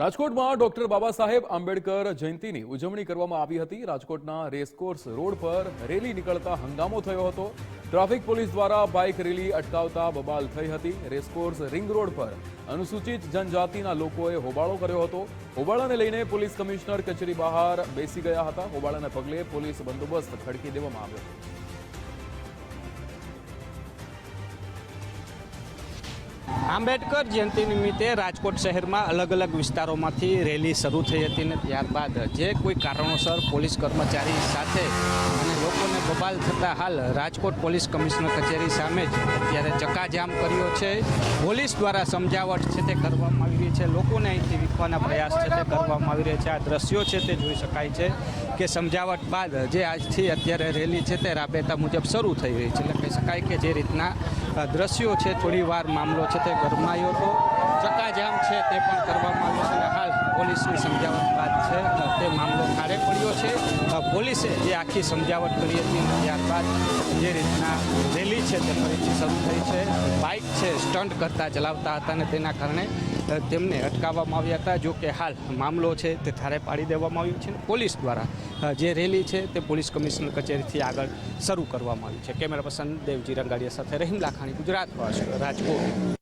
રાજકોટમાં ડોક્ટર બાબા સાહેબ આંબેડકર જયંતિની ઉજવણી કરવામાં આવી હતી. રાજકોટના રેસકોર્સ રોડ પર રેલી નીકળતા હંગામો થયો હતો. ટ્રાફિક પોલીસ દ્વારા બાઇક રેલી અટકાવતા બબાલ થઈ હતી. રેસકોર્સ રિંગ રોડ પર અનુસૂચિત જનજાતિના લોકોએ હોબાળો કર્યો હતો. હોબાળાને લઈને પોલીસ કમિશનર કચેરી બહાર બેસી ગયા હતા. હોબાળાને પગલે પોલીસ બંદોબસ્ત ખડકી દેવામાં આવ્યો. આંબેડકર જયંતિ નિમિત્તે રાજકોટ શહેરમાં અલગ અલગ વિસ્તારોમાંથી રેલી શરૂ થઈ હતી ને ત્યારબાદ જે કોઈ કારણોસર પોલીસ કર્મચારી સાથે અને લોકોને બબાલ થતાં હાલ રાજકોટ પોલીસ કમિશનર કચેરી સામે જ અત્યારે ચકાજામ કર્યો છે. પોલીસ દ્વારા સમજાવટ છે તે કરવામાં આવી રહી છે. લોકોને અહીંથી વીખવાના પ્રયાસ છે તે કરવામાં આવી રહ્યા છે. આ દ્રશ્યો છે તે જોઈ શકાય છે કે સમજાવટ બાદ જે આજથી અત્યારે રેલી છે તે રાબેતા મુજબ શરૂ થઈ રહી છે. એટલે કહી શકાય કે જે રીતના દ્રશ્યો છે થોડી વાર મામલો છે તે ગરમાયો હતો ચક્કાજામ છે તે પણ કરવામાં આવ્યો છે અને હાલ પોલીસની સમજાવટ બાદ છે તે મામલો ખારે પડ્યો છે. પોલીસે જે આખી સમજાવટ કરી હતી ત્યારબાદ જે રીતના રેલી છે તે ફરીથી શરૂ થઈ છે. બાઇક છે, સ્ટન્ટ કરતા ચલાવતા હતા અને તેના કારણે તેમને અટકાવવામાં આવ્યા હતા. જો કે હાલ મામલો છે તે થારે પાડી દેવામાં આવ્યો છે પોલીસ દ્વારા જે રેલી છે તે પોલીસ કમિશનર કચેરીથી આગળ શરૂ કરવામાં આવી છે. કેમેરા પર્સન દેવજી રંગાડિયા સાથે રહીમ લાખાણી, ગુજરાત રાજકોટ.